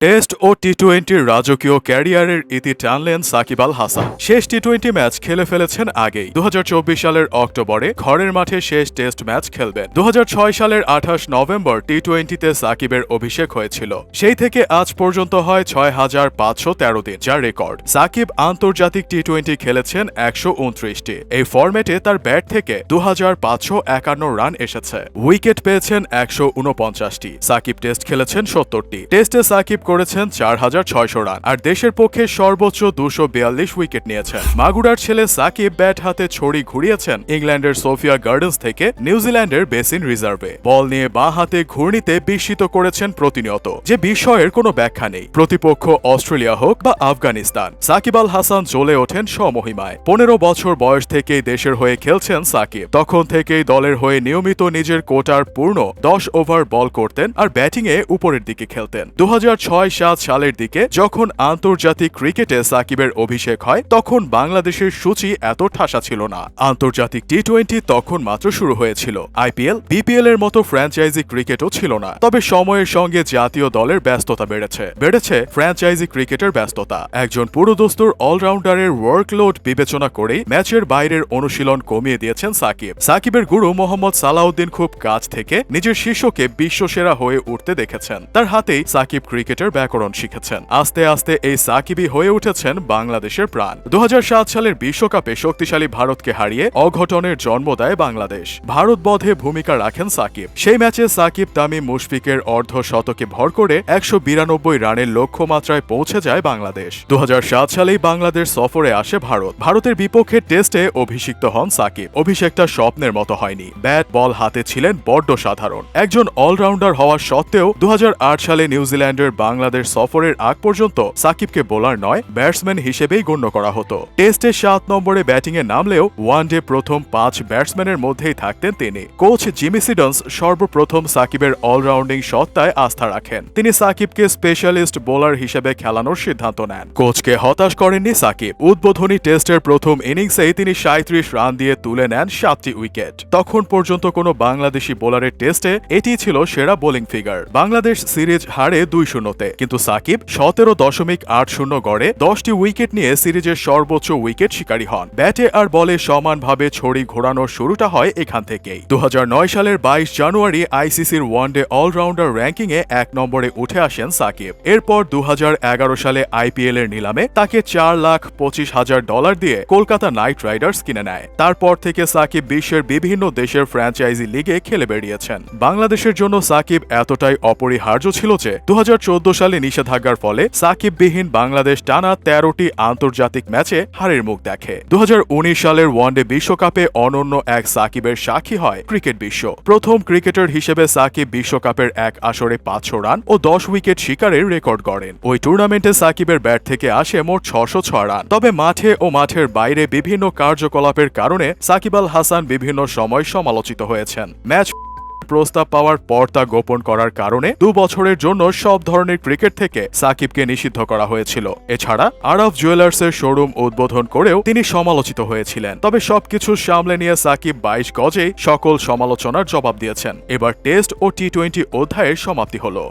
Test ও টি টোয়েন্টির রাজকীয় ক্যারিয়ারের ইতি টানলেন সাকিব আল হাসান। শেষ টি টোয়েন্টি ম্যাচ খেলে ফেলেছেন আগেই। দু হাজার চব্বিশ সালের অক্টোবরে ঘরের মাঠে শেষ টেস্ট ম্যাচ খেলবেন। দু হাজার ছয় সালের আঠাশ নভেম্বর টি টোয়েন্টিতে সাকিবের অভিষেক হয়েছিল। সেই থেকে আজ পর্যন্ত হয় ছয় হাজার পাঁচশো তেরো দিন যা রেকর্ড। সাকিব আন্তর্জাতিক টি টোয়েন্টি খেলেছেন একশো উনত্রিশটি। এই ফরম্যাটে তার ব্যাট থেকে দু হাজার পাঁচশো একান্ন রান এসেছে। উইকেট পেয়েছেন একশো উনপঞ্চাশটি সাকিব টেস্ট খেলেছেন সত্তরটি। টেস্টে সাকিব করেছেন চার হাজার ছয়শো রান। আর দেশের পক্ষে সর্বোচ্চ দুশো বিয়াল্লিশ উইকেট নিয়েছেন। মাগুরার ছেলে সাকিব ব্যাট হাতে ছড়ি ঘুরিয়েছেন ইংল্যান্ডের সোফিয়া গার্ডেন্স থেকে নিউজিল্যান্ডের বেসিন রিজার্ভে। বল নিয়ে বাঁ হাতে ঘূর্ণিতে বিস্মিত করেছেন প্রতিনিয়ত, যে বিষয়ের কোনো ব্যাখ্যা নেই। প্রতিপক্ষ অস্ট্রেলিয়া হোক বা আফগানিস্তান, সাকিব আল হাসান জ্বলে ওঠেন স্বমহিমায়। পনেরো বছর বয়স থেকেই দেশের হয়ে খেলছেন সাকিব। তখন থেকেই দলের হয়ে নিয়মিত নিজের কোটার পূর্ণ দশ ওভার বল করতেন আর ব্যাটিংয়ে উপরের দিকে খেলতেন। দু হাজার ছয় সাত সালের দিকে যখন আন্তর্জাতিক ক্রিকেটে সাকিবের অভিষেক হয়, তখন বাংলাদেশের সূচি এত ঠাসা ছিল না। আন্তর্জাতিক টি টোয়েন্টি তখন মাত্র শুরু হয়েছিল। আইপিএল বিপিএল এর মতো ফ্র্যাঞ্চাইজি ক্রিকেটও ছিল না। তবে সময়ের সঙ্গে জাতীয় দলের ব্যস্ততা বেড়েছে। বেড়েছে ফ্র্যাঞ্চাইজি ক্রিকেটের ব্যস্ততা। একজন পুরোদস্তুর অলরাউন্ডারের ওয়ার্কলোড বিবেচনা করেই ম্যাচের বাইরের অনুশীলন কমিয়ে দিয়েছেন সাকিব। সাকিবের গুরু মোহাম্মদ সালাউদ্দিন খুব কাছ থেকে নিজের শিষ্যকে বিশ্বসেরা হয়ে উঠতে দেখেছেন। তার হাতেই সাকিব ক্রিকেটের ব্যাকরণ শিখেছেন। আস্তে আস্তে এই সাকিবই হয়ে উঠেছেন বাংলাদেশের প্রাণ। দু সালের বিশ্বকাপে শক্তিশালী ভারতকে হারিয়ে অঘটনের জন্ম দেয় বাংলাদেশ। ভারত বধে ভূমিকা রাখেন সাকিব। সেই ম্যাচে সাকিব তামিম মুশফিকের অর্ধ শতকে ভর করে একশো বিরানব্বই রানের লক্ষ্যমাত্রায় পৌঁছে যায় বাংলাদেশ। দু হাজার সাত সালেই বাংলাদেশ সফরে আসে ভারত। ভারতের বিপক্ষে টেস্টে অভিষিক্ত হন সাকিব। অভিষেকটা স্বপ্নের মতো হয়নি। ব্যাট, বল হাতে ছিলেন বড্ড সাধারণ। একজন অলরাউন্ডার হওয়া সত্ত্বেও দু হাজার আট সালে নিউজিল্যান্ডের বাংলাদেশ সফরের আগ পর্যন্ত সাকিবকে বোলার নয়, ব্যাটসম্যান হিসেবেই গণ্য করা হতো। টেস্টে সাত নম্বরে ব্যাটিংয়ে নামলেও ওয়ানডে প্রথম পাঁচ ব্যাটসম্যানের মধ্যেই থাকতেন তিনি। কোচ জিমি সিডন্স সর্বপ্রথম সাকিবের অলরাউন্ডিং সত্তায় আস্থা রাখেন। তিনি সাকিবকে স্পেশালিস্ট বোলার হিসেবে খেলানোর সিদ্ধান্ত নেন। কোচকে হতাশ করেননি সাকিব। উদ্বোধনী টেস্টের প্রথম ইনিংসেই তিনি সাঁত্রিশ রান দিয়ে তুলে নেন সাতটি উইকেট। তখন পর্যন্ত কোনো বাংলাদেশি বোলারের টেস্টে এটি ছিল সেরা বোলিং ফিগার। বাংলাদেশ সিরিজ হারে দুই শূন্যতে। কিন্তু সাকিব সতেরো দশমিক আট শূন্য গড়ে দশটি উইকেট নিয়ে সিরিজের সর্বোচ্চ উইকেট শিকারী হন। ব্যাটে আর বলে সমানভাবে ছড়ি ঘোরানোর শুরুটা হয় এখান থেকেই। দু হাজার নয় সালের বাইশ জানুয়ারি আইসিসির ওয়ানডে অলরাউন্ডার র্যাঙ্কিংয়ে এক নম্বরে উঠে আসেন সাকিব। এরপর দু হাজার এগারো সালে আইপিএল এর নিলামে তাকে চার লাখ পঁচিশ হাজার ডলার দিয়ে কলকাতা নাইট রাইডার্স কিনে নেয়। তারপর থেকে সাকিব বিশ্বের বিভিন্ন দেশের ফ্র্যাঞ্চাইজি লিগে খেলে বেরিয়েছেন বাংলাদেশের জন্য সাকিব এতটাই অপরিহার্য ছিল যে দু হাজার চোদ্দ সালে নিষেধাজ্ঞার ফলে সাকিববিহীন বাংলাদেশ টানা তেরোটি আন্তর্জাতিক ম্যাচে হারের মুখ দেখে। দু সালের ওয়ানডে বিশ্বকাপে অনন্য এক সাকিবের সাক্ষী হয় ক্রিকেট বিশ্ব। প্রথম ক্রিকেটার হিসেবে সাকিব বিশ্বকাপের এক আসরে পাঁচশো রান ও দশ উইকেট শিকারের রেকর্ড গড়েন। ওই টুর্নামেন্টে সাকিবের ব্যাট থেকে আসে মোট ছশো ছয় রান। তবে মাঠে ও মাঠের বাইরে বিভিন্ন কার্যকলাপের কারণে সাকিব আল হাসান বিভিন্ন সময় সমালোচিত হয়েছেন। ম্যাচ প্রস্তাব পাওয়ার পর তা গোপন করার কারণে দু বছরের জন্য সব ধরনের ক্রিকেট থেকে সাকিবকে নিষিদ্ধ করা হয়েছিল। এছাড়া আরব জুয়েলার্সের শোরুম উদ্বোধন করেও তিনি সমালোচিত হয়েছিলেন। তবে সবকিছু সামলে নিয়ে সাকিব বাইশ গজে সকল সমালোচনার জবাব দিয়েছেন। এবার টেস্ট ও টি টোয়েন্টি অধ্যায়ের সমাপ্তি হলো।